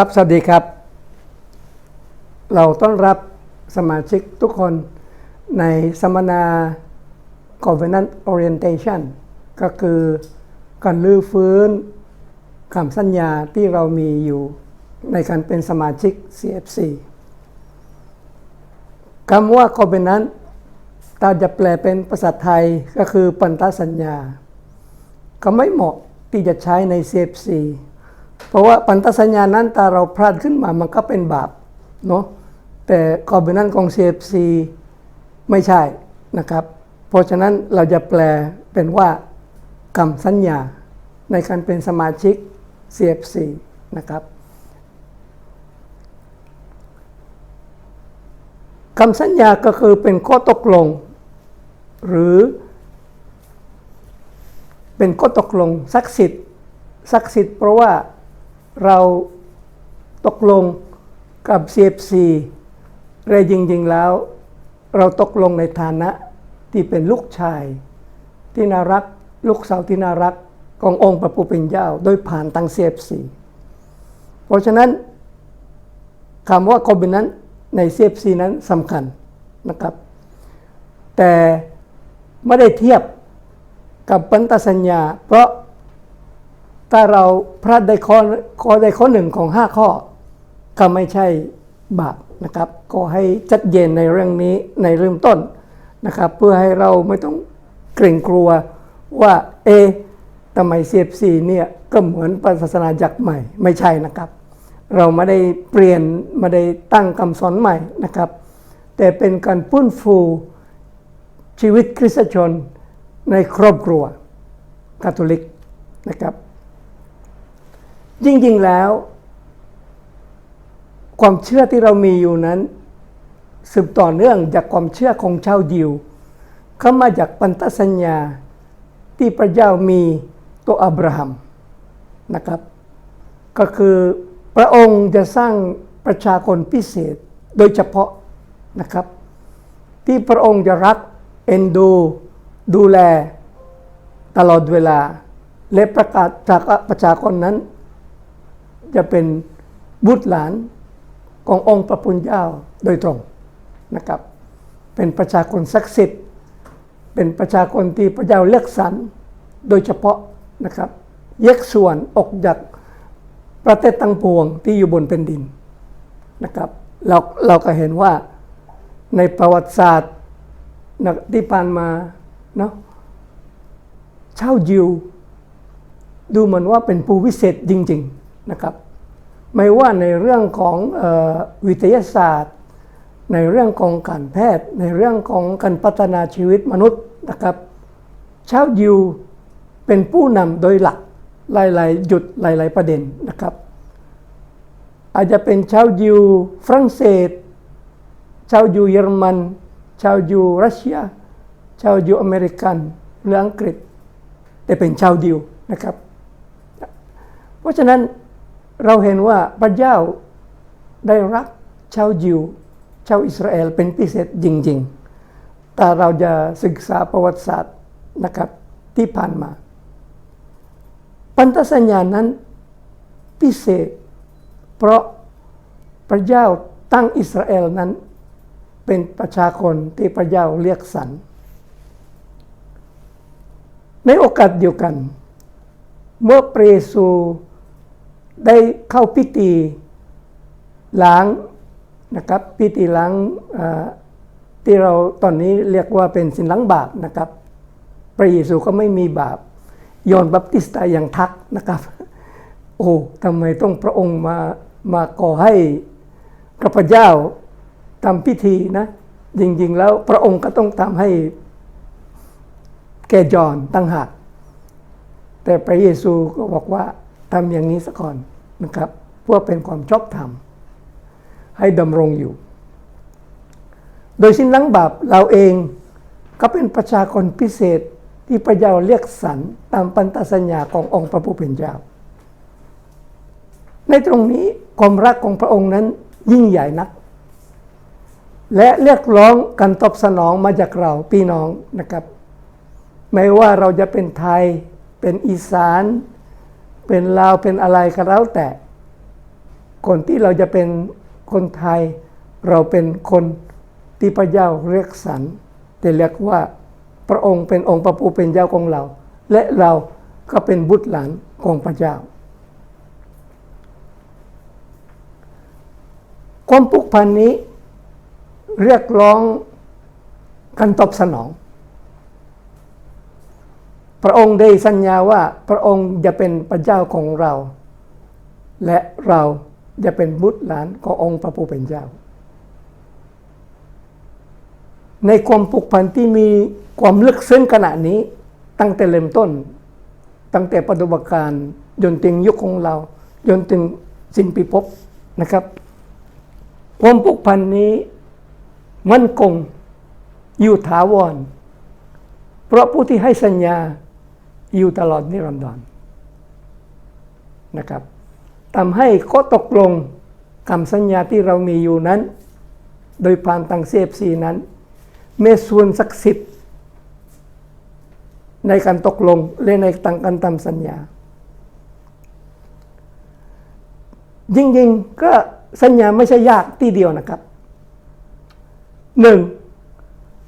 ครับสวัสดีครับ เราต้อนรับสมาชิกทุกคนในสัมมนา Covenant Orientation ก็คือการลื้อฟื้นคำสัญญาที่เรามีอยู่ในการเป็นสมาชิก CFC คำว่า Covenant ถ้าจะแปลเป็นภาษาไทยก็คือพันธสัญญา ก็ไม่เหมาะที่จะใช้ใน CFC เเพราะว่าพันธสัญญานั้นถ้าเราพลาดขึ้นมามันก็เป็นบาปเนาะแต่คอมบินันของ CFC ไม่ใช่นะครับ เพราะฉะนั้นเราจะแปลเป็นว่ากรรมสัญญาในการเป็นสมาชิก CFC นะครับคำสัญญาก็คือเป็นข้อตกลง หรือเป็นข้อตกลงศักดิ์สิทธิ์ศักดิ์สิทธิ์เพราะว่า เราตกลงกับ CFC เรจริงๆแล้ว เราตกลงในฐานะที่เป็นลูกชาย ที่น่ารักลูกสาวที่น่ารักขององค์พระผู้เป็นเจ้า โดยผ่านทาง CFC เพราะฉะนั้นคำว่าคอมบินั้นใน CFC นั้นสำคัญนะครับ แต่ไม่ได้เทียบกับพันธสัญญา เพราะ ถ้าเราพลาดได้ข้อข้อใดข้อหนึ่งของ 5 ข้อ ก็ไม่ใช่บาปนะครับ ก็ให้ชัดเจนในเรื่องนี้ในเริ่มต้นนะครับ เพื่อให้เราไม่ต้องเกรงกลัวว่าเอทำไม CFC เนี่ยก็เหมือนศาสนาจักรใหม่ไม่ใช่นะครับ เราไม่ได้เปลี่ยนไม่ได้ตั้งคำสอนใหม่นะครับ แต่เป็นการพื้นฟูชีวิตคริสตชนในครอบครัวคาทอลิกนะครับ จริงๆแล้ว ความเชื่อที่เรามีอยู่นั้น สืบต่อเนื่องจากความเชื่อของชาวยิว เข้ามาจากพันธสัญญาที่พระเจ้ามีตัวอับราฮัมนะครับ ก็คือพระองค์จะสร้างประชากรพิเศษโดยเฉพาะนะครับ ที่พระองค์จะรักเอ็นดู ดูแลตลอดเวลา และประกาศจากประชากรนั้น จะเป็นบุตรหลานขององค์พระพุทธเจ้าโดยตรงนะครับ เป็นประชากรศักดิ์สิทธิ์ เป็นประชากรที่พระเจ้าเลือกสรรโดยเฉพาะนะครับแยกส่วนออกจากประเทศตั้งปวงที่อยู่บนแผ่นดินนะครับเราเราก็เห็นว่าในประวัติศาสตร์ที่ผ่านมาเนาะชาวยิว ดูเหมือนว่าเป็นผู้วิเศษจริง ๆ นะครับ ไม่ว่าในเรื่องของออวิทยาศาสตร์ ในเรื่องของการแพทย์ ในเรื่องของการพัฒนาชีวิตมนุษย์นะครับชาวยิวเป็นผู้นำโดยหลักหลายๆจุดหลาย ๆ ประเด็นนะครับ อาจจะเป็นชาวยิวฝรั่งเศส ชาวยิวเยอรมัน ชาวยิวรัสเซีย ชาวยิวอเมริกันหรืออังกฤษ แต่เป็นชาวยิวนะครับ เพราะฉะนั้น เราเห็นว่าพระเจ้าได้รักชาวยิว ชาวอิสราเอลเป็นพิเศษจริง ๆ แต่เราจะศึกษาประวัติศาสตร์นะครับที่ผ่านมา พันธสัญญานั้นพิเศษ เพราะพระเจ้าตั้งอิสราเอลนั้นเป็นประชากรที่พระเจ้าเรียกสรรในโอกาสเดียวกัน เมื่อเปรซู ได้เข้าพิธีล้างนะครับพิธีล้างที่เราตอนนี้เรียกว่าเป็นสินล้างบาปนะครับพระเยซูก็ไม่มีบาปยอนบัพติสตาอย่างทักนะครับ โอ้ทำไมต้องพระองค์มามาก่อให้ข้าพเจ้าทำพิธีนะ จริงๆแล้วพระองค์ก็ต้องทำให้แกจอนตั้งหากแต่พระเยซูก็บอกว่าทำอย่างนี้ซะก่อน นะครับเพื่อเป็นความชอบธรรม ให้ดำรงอยู่ โดยสิ้นล้างบาปเราเองก็เป็นประชากรพิเศษที่พระเจ้าเรียกสรรตามปันตสัญญาขององค์พระผู้เป็นเจ้า ในตรงนี้ความรักของพระองค์นั้นยิ่งใหญ่นัก และเรียกร้องการตอบสนองมาจากเราพี่น้องนะครับ ไม่ว่าเราจะเป็นไทยเป็นอีสาน เป็นลาวเป็นอะไรก็แล้วแต่คนที่เราจะเป็นคนไทย เราเป็นคนที่พระเจ้าเรียกสรรแต่เรียกว่าพระองค์เป็นองค์พระผู้เป็นเจ้าของเรา และเราก็เป็นบุตรหลานของพระเจ้า ความผูกพันนี้เรียกร้องการตอบสนอง พระองค์ได้สัญญาว่าพระองค์จะเป็นพระเจ้าของเรา และเราจะเป็นบุตรหลานขององค์พระผู้เป็นเจ้า ในความผูกพันที่มีความลึกซึ้งขนาดนี้ตั้งแต่เริ่มต้น ตั้งแต่ปฏิบัติการจนถึงยุคของเรา จนถึงสิ้นปีภพนะครับ ความผูกพันนี้มั่นคงอยู่ถาวร เพราะผู้ที่ให้สัญญา อยู่ตลอดนิรันดรนะครับทำให้ข้อตกลงคำสัญญาที่เรามีอยู่นั้น โดยผ่านทางเซฟซีนั้นมีส่วนศักดิ์สิทธิ์ในการตกลงและในทางการทำสัญญายิ่งๆ ก็สัญญาไม่ใช่ยากที่เดียวนะครับหนึ่ง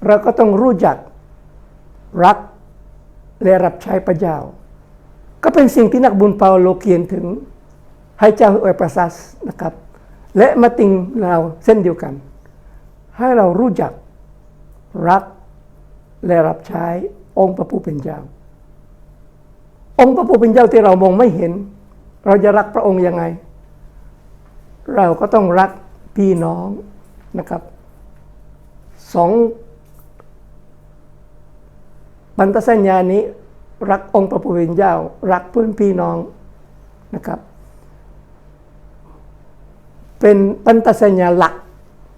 เราก็ต้องรู้จักรัก และรับใช้พระเจ้า ก็เป็นสิ่งที่นักบุญเปาโลเขียนถึงให้เจ้าอวยประสาสนะครับ และมาติงเราเส้นเดียวกัน ให้เรารู้จักรักและรับใช้องค์พระผู้เป็นเจ้า องค์พระผู้เป็นเจ้าที่เรามองไม่เห็น เราจะรักพระองค์ยังไง เราก็ต้องรักพี่น้องนะครับสอง บรรทสัญญานี้รักองค์พระผู้เป็นเจ้า รักเพื่อนพี่น้องนะครับ เป็นบรรทสัญญาหลัก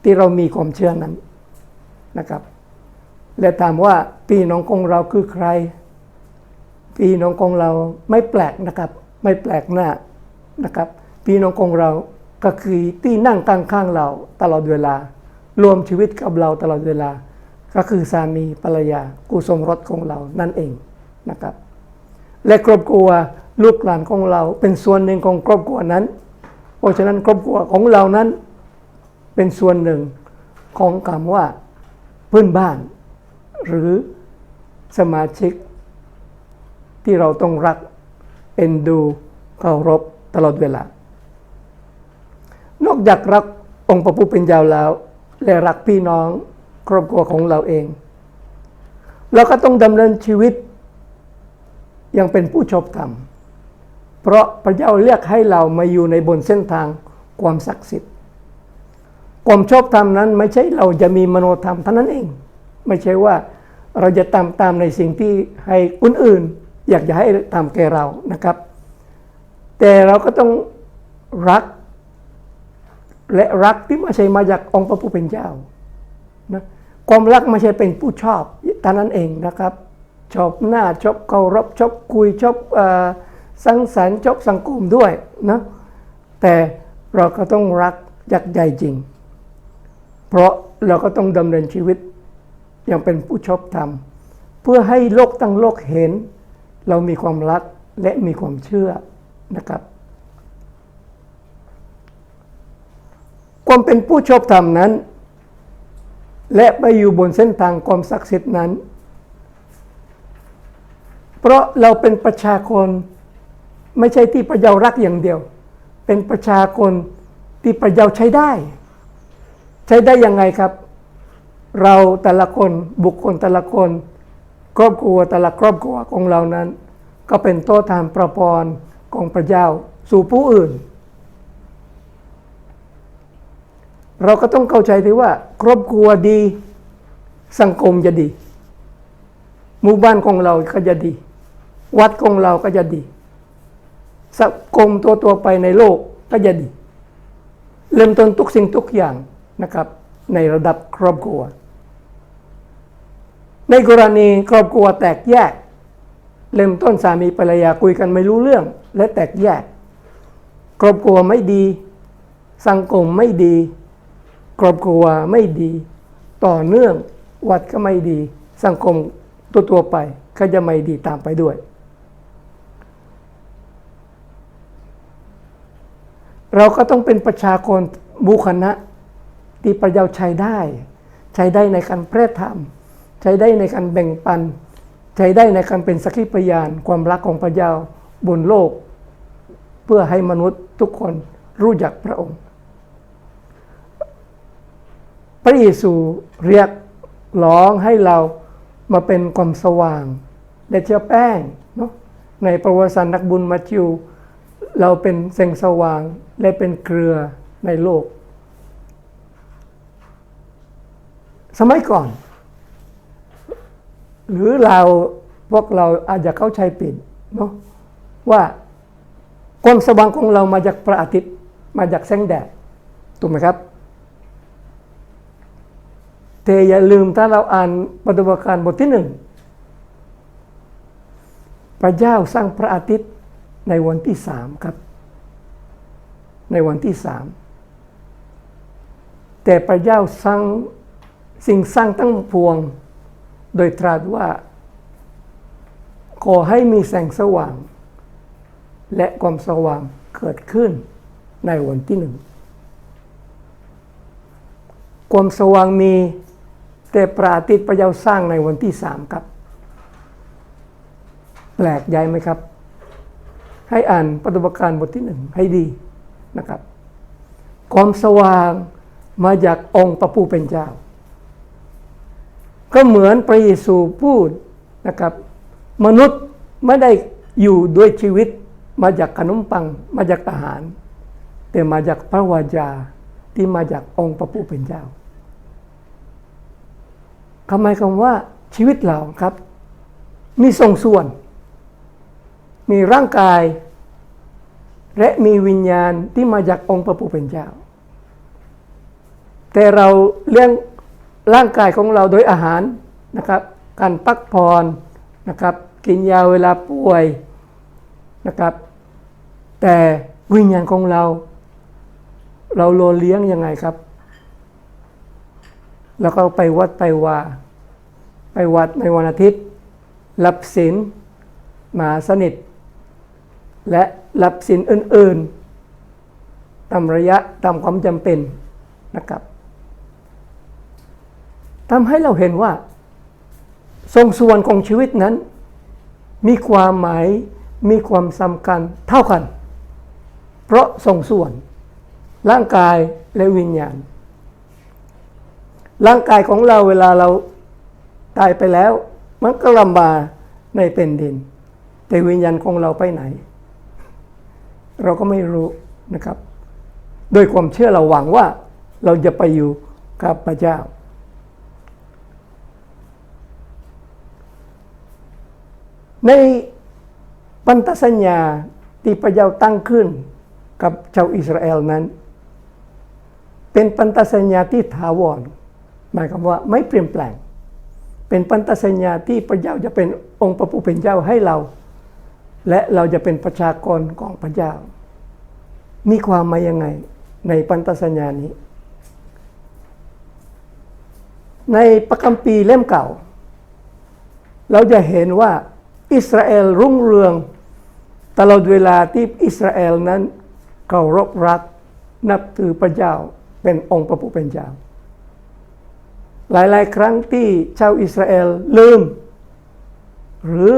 ที่เรามีความเชื่อนั้นนะครับ และถามว่าพี่น้องของเราคือใคร พี่น้องของเราไม่แปลกนะครับ ไม่แปลกหน้านะครับ พี่น้องของเราก็คือที่นั่งข้างๆเราตลอดเวลารวมชีวิตกับเราตลอดเวลา ก็คือสามีภรรยากูสมรสของเรานั่นเองนะครับ และครอบครัวลูกหลานของเราเป็นส่วนหนึ่งของครอบครัวนั้น เพราะฉะนั้นครอบครัวของเรานั้นเป็นส่วนหนึ่งของคำว่าเพื่อนบ้าน หรือสมาชิก ที่เราต้องรักเอ็นดูเคารพตลอดเวลา นอกจากรักองค์พระผู้เป็นเจ้าแล้ว และรักพี่น้อง ครอบครัวของเราเอง เราก็ต้องดำเนินชีวิต ยังเป็นผู้ชอบธรรม เพราะพระเจ้าเรียกให้เรามาอยู่ในบนเส้นทางความศักดิ์สิทธิ์ ความชอบธรรมนั้นไม่ใช่เราจะมีมโนธรรมเท่านั้นเอง ไม่ใช่ว่าเราจะตามตามในสิ่งที่ให้คนอื่น อยากจะให้ทำแก่เรานะครับ แต่เราก็ต้องรักและรักที่ไม่ใช่มาจากองค์พระผู้เป็นเจ้านะ ความรักไม่ใช่เป็นผู้ชอบเท่านั้นเองนะครับชอบหน้าชอบเคารพชอบคุยชอบอสังสรรค์ชอบสังคมด้วยนะแต่เราก็ต้องรักจากใจจริง เพราะเราก็ต้องดำเนินชีวิตอย่างเป็นผู้ชอบธรรม เพื่อให้โลกตั้งโลกเห็น เรามีความรักและมีความเชื่อนะครับ ความเป็นผู้ชอบธรรมนั้น และไปอยู่บนเส้นทางความศักดิ์สิทธิ์นั้น เพราะเราเป็นประชาชนไม่ใช่ที่พระเยารักอย่างเดียว เป็นประชาชนที่พระเยาใช้ได้ ใช้ได้ยังไงครับ เราแต่ละคนบุคคลแต่ละคน ครอบครัวแต่ละครอบครัวของเรานั้น ก็เป็นโต้ทานประพรของพระเจ้าสู่ผู้อื่น เราก็ต้องเข้าใจที่ว่า ครอบครัวดี สังคมจะดี หมู่บ้านของเราก็จะดี วัดของเราก็จะดี สังคมตัวตัวไปในโลกก็จะดี เริ่มต้นทุกสิ่งทุกอย่างนะครับ ในระดับครอบครัว ในกรณีครอบครัวแตกแยก เริ่มต้นสามีภรรยาคุยกันไม่รู้เรื่อง และแตกแยก ครอบครัวไม่ดี สังคมไม่ดี ครอบครัวไม่ดี ต่อเนื่องวัดก็ไม่ดี สังคมตัวตัวไปก็จะไม่ดีตามไปด้วย เราก็ต้องเป็นประชากรบุคณะที่พระเจ้าใช้ได้ ใช้ได้ในการแพร่ธรรม ใช้ได้ในการแบ่งปัน ใช้ได้ในการเป็นสักขีพยาน ความรักของพระเจ้าบนโลก เพื่อให้มนุษย์ทุกคนรู้จักพระองค์ พระเยซูเรียกร้องให้เรามาเป็นความสว่างและเชื้อแป้งเนาะในประวัติศาสตร์นักบุญมัทธิว เราเป็นแสงสว่างและเป็นเกลือในโลก สมัยก่อน หรือเราพวกเราอาจจะเข้าใจผิดเนาะว่าความสว่างของเรามาจากพระอาทิตย์มาจากแสงแดดถูกไหมครับ แต่อย่าลืมถ้าเราอ่านปฐมกาลบทที่หนึ่งพระเจ้าสร้างพระอาทิตย์ในวันที่สามครับ ในวันที่สามแต่พระเจ้าสร้างสิ่งสร้างตั้งพวง โดยตรัสว่า ขอให้มีแสงสว่าง และความสว่างเกิดขึ้นในวันที่หนึ่งความสว่างมี แต่พระอาทิตย์พระเจ้าสร้างในวันที่สามครับ แปลกใหญ่ไหมครับ ให้อ่านปฐมกาลบทที่หนึ่งให้ดีนะครับ ความสว่างมาจากองค์พระผู้เป็นเจ้า ก็เหมือนพระเยซูพูดนะครับ มนุษย์ไม่ได้อยู่ด้วยชีวิตมาจากขนมปังมาจากอาหาร แต่มาจากพระวจาที่มาจากองค์พระผู้เป็นเจ้า ทำไมคำว่าชีวิตเราครับ มีทรงส่วน มีร่างกาย และมีวิญญาณที่มาจากองค์พระผู้เป็นเจ้า แต่เราเลี้ยงร่างกายของเราโดยอาหารนะครับ การพักผ่อนนะครับ กินยาเวลาป่วยนะครับ แต่วิญญาณของเรา เราโลเลี้ยงยังไงครับ แล้วก็ไปวัดไปว่าไปวัดในวันอาทิตย์ รับศีลมหาสนิท และรับศีลอื่นๆตามระยะตามความจำเป็นนะครับทำให้เราเห็นว่า ทรงส่วนของชีวิตนั้น มีความหมายมีความสำคัญเท่ากัน เพราะทรงส่วน ร่างกายและวิญญาณ ร่างกายของเราเวลาเราตายไปแล้ว มันก็ลำบาในเป็นดิน แต่วิญญาณของเราไปไหน เราก็ไม่รู้นะครับ โดยความเชื่อเราหวังว่าเราจะไปอยู่กับพระเจ้า ในพันธสัญญาที่พระเจ้าตั้งขึ้นกับชาวอิสราเอลนั้น เป็นพันธสัญญาที่ถาวร หมายความว่าไม่เปลี่ยนแปลง เป็นพันธสัญญาที่พระเจ้าจะเป็นองค์พระผู้เป็นเจ้าให้เรา และเราจะเป็นประชากรของพระเจ้า มีความหมายยังไงในพันธสัญญานี้ ในประคัมภีร์เล่มเก่า เราจะเห็นว่าอิสราเอลรุ่งเรืองตลอดเวลาที่อิสราเอลนั้นเคารพรักนับถือพระเจ้าเป็นองค์พระผู้เป็นเจ้า หลาย ๆ ครั้งที่ชาวอิสราเอลลืม หรือ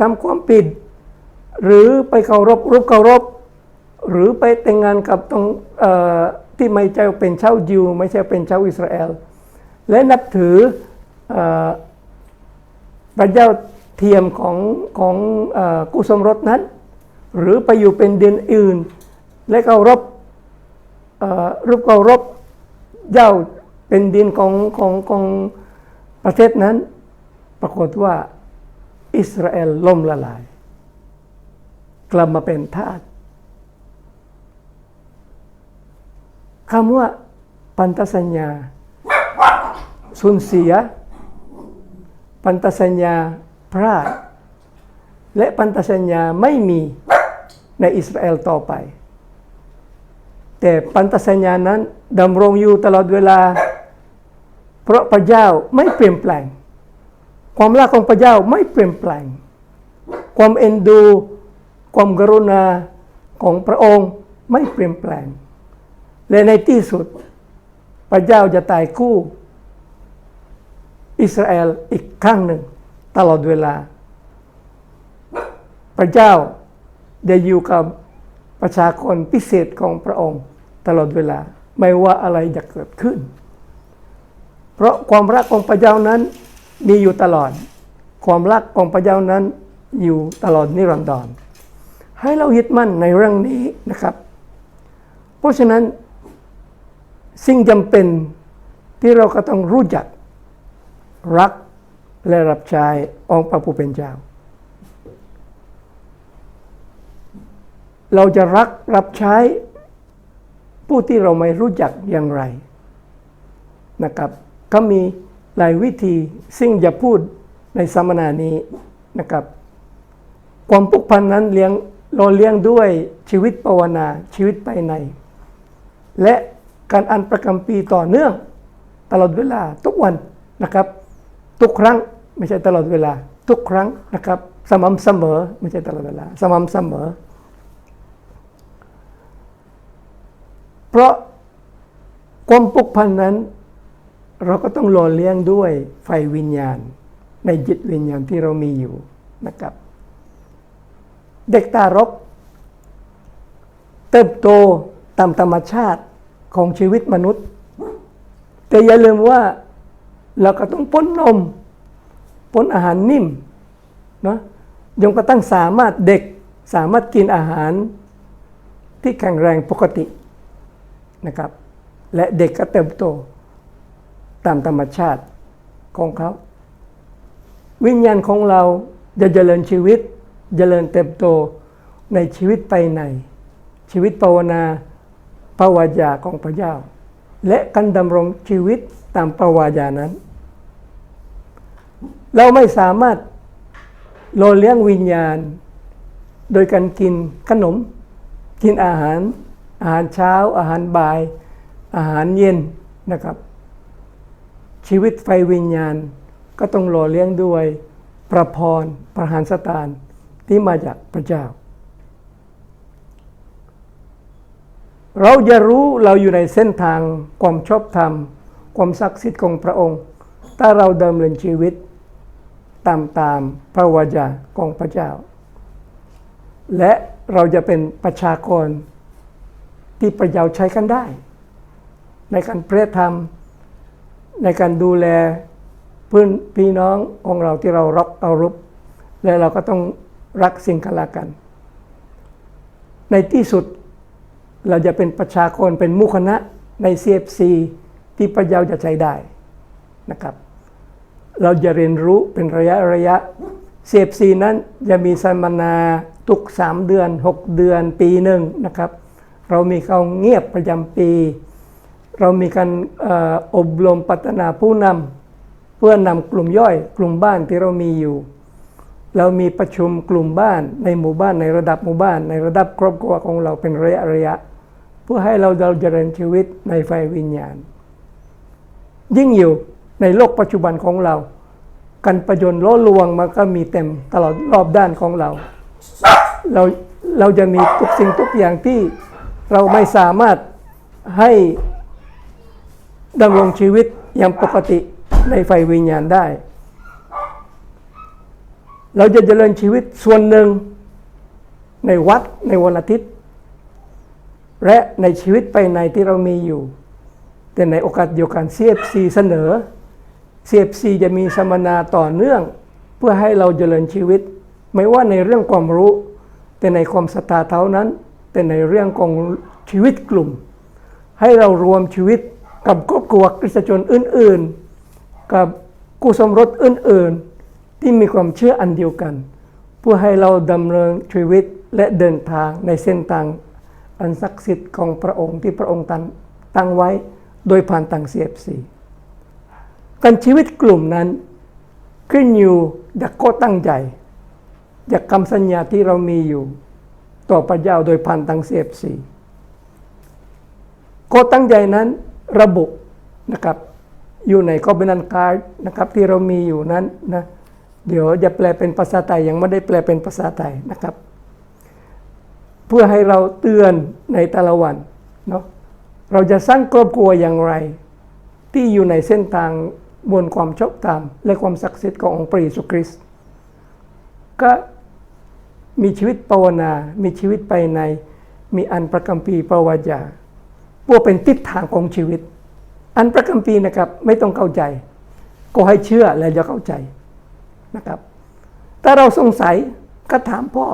ทำความผิด หรือไปเคารพรูปเคารพ หรือไปแต่งงานกับตรงที่ไม่ใช่เป็นชาวยิว ไม่ใช่เป็นชาวอิสราเอล และนับถือพระเจ้าเทียมของของกุสมรสนั้น หรือไปอยู่เป็นเดือนอื่น และเคารพรูปเคารพเจ้า เป็นดินของของของประเทศนั้น ปรากฏว่าอิสราเอลล่มละลาย กลับมาเป็นทาสคำว่าพันธสัญญาสูญเสีย พันธสัญญาพลาด และพันธสัญญาไม่มีในอิสราเอลต่อไป แต่พันธสัญญานั้นดำรงอยู่ตลอดเวลา เพราะพระเจ้าไม่เปลี่ยนแปลง ความรักของพระเจ้าไม่เปลี่ยนแปลง ความเอ็นดู ความกรุณาของพระองค์ไม่เปลี่ยนแปลง และในที่สุด พระเจ้าจะตายคู่ อิสราเอลอีกครั้งหนึ่งตลอดเวลา พระเจ้าได้อยู่กับประชากรพิเศษของพระองค์ตลอดเวลา ไม่ว่าอะไรจะเกิดขึ้น เพราะความรักของพระเจ้านั้นมีอยู่ตลอด ความรักของพระเจ้านั้นอยู่ตลอดนิรันดร ให้เรายึดมั่นในเรื่องนี้นะครับ เพราะฉะนั้นสิ่งจำเป็นที่เราก็ต้องรู้จักรักและรับใช้องค์พระผู้เป็นเจ้า เราจะรักรับใช้ผู้ที่เราไม่รู้จักอย่างไรนะครับ ก็มีหลายวิธีซึ่งจะพูดในสัมมนานี้นะครับ ความผูกพันนั้นเลี้ยงเราเลี้ยงด้วยชีวิตภาวนาชีวิตภายใน และการอ่านประคำปีต่อเนื่อง ตลอดเวลาทุกวันนะครับ ทุกครั้งไม่ใช่ตลอดเวลา ทุกครั้งนะครับ สม่ำเสมอไม่ใช่ตลอดเวลา สม่ำเสมอ เพราะความผูกพันนั้น เราก็ต้องหล่อเลี้ยงด้วยไฟวิญญาณ ในจิตวิญญาณที่เรามีอยู่นะครับ เด็กตารก เติบโตตามธรรมชาติของชีวิตมนุษย์ แต่อย่าลืมว่าเราก็ต้องป้นนมป้นอาหารนิ่มนะยงกระตั้งสามารถเด็กสามารถกินอาหารที่แข็งแรงปกตินะครับ และเด็กก็เติบโต ตามธรรมชาติของเขา วิญญาณของเราจะเจริญชีวิต เจริญเติบโตในชีวิตไปใน ชีวิตภาวนาภาวาจาของพระเจ้า และการดำรงชีวิตตามภาวาจานั้น เราไม่สามารถโลเลี้ยงวิญญาณ โดยการกินขนม กินอาหาร อาหารเช้า อาหารบ่าย อาหารเย็นนะครับ ชีวิตไฟวิญญาณ ก็ต้องหล่อเลี้ยงด้วย ประพรประหารสถานที่มาจากพระเจ้า เราจะรู้เราอยู่ในเส้นทางความชอบธรรม ความศักดิ์สิทธิ์ของพระองค์ ถ้าเราดำเนินชีวิตตามตามพระวจาของพระเจ้า และเราจะเป็นประชากรที่ประยาวใช้กันได้ ในการเปรียธรรม ในการดูแลเพื่อนพี่น้องของเราที่เรารักเอารุปและเราก็ต้องรักสิ่งกันละกัน ในที่สุดเราจะเป็นประชากรเป็นมุขณะใน CFC ที่พระเจ้าจะใช้ได้นะครับ เราจะเรียนรู้เป็นระยะระยะ CFC นั้นจะมีสัมมนาทุก 3 เดือน 6 เดือนปีหนึ่งนะครับ เรามีเขาเงียบประจำปี เรามีการอบรมพัฒนาผู้นำเพื่อนำกลุ่มย่อย กลุ่มบ้านที่เรามีอยู่ เรามีประชุมกลุ่มบ้านในหมู่บ้านในระดับหมู่บ้าน ในระดับครอบครัวของเราเป็นระยะระยะ เพื่อให้เราเราเจริญชีวิตในไฟวิญญาณ ยิ่งอยู่ในโลกปัจจุบันของเราการประยนต์ล้อลวงมันก็มีเต็มตลอดรอบด้านของเรา เราเราจะมีทุกสิ่งทุกอย่างที่เราไม่สามารถให้ ดำรงชีวิตอย่างปกติในไฟวิญญาณได้ เราจะเจริญชีวิตส่วนหนึ่งในวัดในวันอาทิตย์ และในชีวิตไปในที่เรามีอยู่ แต่ในโอกาสเดียวกัน CFC เสนอ CFC จะมีสัมมนาต่อเนื่อง เพื่อให้เราเจริญชีวิต ไม่ว่าในเรื่องความรู้ แต่ในความศรัทธาเท่านั้น แต่ในเรื่องของชีวิตกลุ่ม ให้เรารวมชีวิต กับครอบครัวคริสตชนอื่น ๆ กับกู้สมรสอื่น ๆ ที่มีความเชื่ออันเดียวกัน เพื่อให้เราดำเนินชีวิตและเดินทางในเส้นทางอันศักดิ์สิทธิ์ของพระองค์ที่พระองค์ตั้งไว้โดยผ่านทาง CFC การชีวิตกลุ่มนั้นขึ้นอยู่จากข้อตั้งใจจากคำสัญญาที่เรามีอยู่ ต่อพระเจ้าโดยผ่านทาง CFC ข้อตั้งใจนั้น ระบุนะครับ อยู่ในขอบันการนะครับ ที่เรามีอยู่นั้นนะเดี๋ยวจะแปลเป็นภาษาไทยยังไม่ได้แปลเป็นภาษาไทยนะครับ เพื่อให้เราเตือนในแต่ละวันเนาะเราจะสร้างครอบครัวอย่างไร ที่อยู่ในเส้นทางบนความชอบธรรมและความศักดิ์สิทธิ์ขององค์พระเยซูคริสต์ก็มีชีวิตภาวนา มีชีวิตไปใน มีอันประกัมปีประวัติ ยาพวกเป็นทิศทางของชีวิต อันประกัมปีร์นะครับไม่ต้องเข้าใจ ก็ให้เชื่อแล้วจะเข้าใจนะครับถ้าเราสงสัยก็ถามพ่อ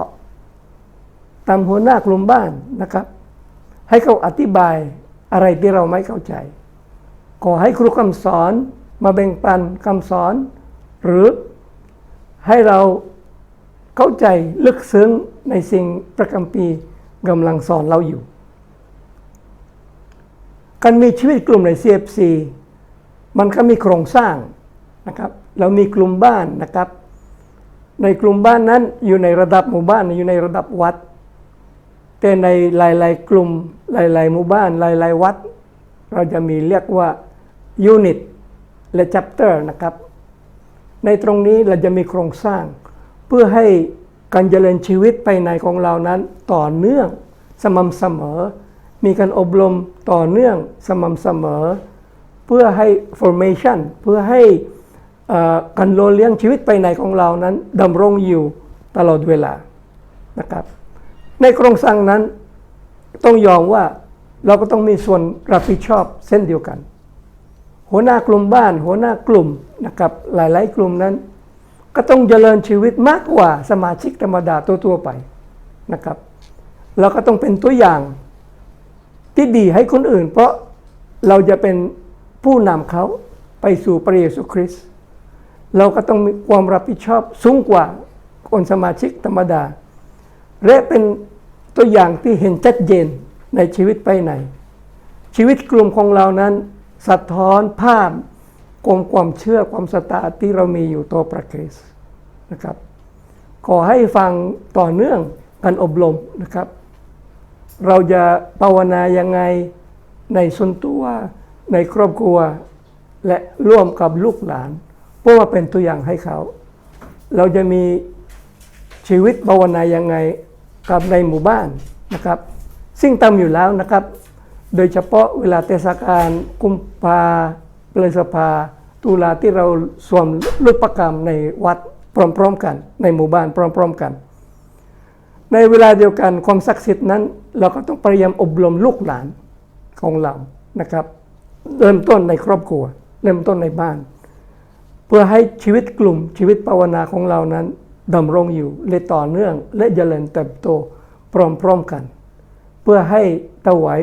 ตามหัวหน้ากลุ่มบ้านนะครับ ให้เขาอธิบายอะไรที่เราไม่เข้าใจขอให้ครูคำสอนมาแบ่งปันคำสอน หรือให้เราเข้าใจลึกซึ้งในสิ่งประคำปีกำลังสอนเราอยู่ การมีชีวิตกลุ่มใน CFC มันก็มีโครงสร้างนะครับ เรามีกลุ่มบ้านนะครับ ในกลุ่มบ้านนั้นอยู่ในระดับหมู่บ้านอยู่ในระดับวัด แต่ในหลาย ๆ กลุ่มหลาย ๆ หมู่บ้านหลาย ๆ วัด เราจะมีเรียกว่ายูนิตและ chapter นะครับ ในตรงนี้เราจะมีโครงสร้าง เพื่อให้การเจริญชีวิตภายในของเรานั้นต่อเนื่องสม่ำเสมอ มีการอบรมต่อเนื่องสม่ำเสมอ เพื่อให้ formation เพื่อให้การโลเลี้ยงชีวิตภายในของเรานั้นดำรงอยู่ตลอดเวลานะครับในโครงสร้างนั้นต้องยอมว่าเราก็ต้องมีส่วนรับผิดชอบเส้นเดียวกัน หัวหน้ากลุ่มบ้าน หัวหน้ากลุ่มนะครับหลายๆ กลุ่มนั้น ก็ต้องเจริญชีวิตมากกว่าสมาชิกธรรมดาตัวๆไปนะครับเราก็ต้องเป็นตัวอย่าง ที่ดีให้คนอื่น เพราะเราจะเป็นผู้นำเขาไปสู่พระเยซูคริสต์เราก็ต้องมีความรับผิดชอบสูงกว่าคนสมาชิกธรรมดา และเป็นตัวอย่างที่เห็นชัดเจนในชีวิตไปไหน ชีวิตกลุ่มของเรานั้น สะท้อนภาพของความเชื่อความศรัทธาที่เรามีอยู่ต่อพระคริสต์นะครับ ขอให้ฟังต่อเนื่องการอบรมนะครับ เราจะภาวนายังไงในส่วนตัวในครอบครัว และร่วมกับลูกหลาน เพื่อมาเป็นตัวอย่างให้เขา เราจะมีชีวิตภาวนายังไงกับในหมู่บ้านนะครับ ซึ่งทำอยู่แล้วนะครับ โดยเฉพาะเวลาเทศกาลกุมภาพฤษภาตุลาที่เราสวมรูปประกรรมในวัดพร้อม ๆ กัน ในหมู่บ้านพร้อม ๆ กัน ในเวลาเดียวกันความศักดิ์สิทธิ์นั้น เราก็ต้องพยายามอบรมลูกหลานของเรานะครับ เริ่มต้นในครอบครัว เริ่มต้นในบ้าน เพื่อให้ชีวิตกลุ่มชีวิตภาวนาของเรานั้นดำรงอยู่และต่อเนื่องและเจริญเติบโตพร้อมๆกัน เพื่อให้ถวาย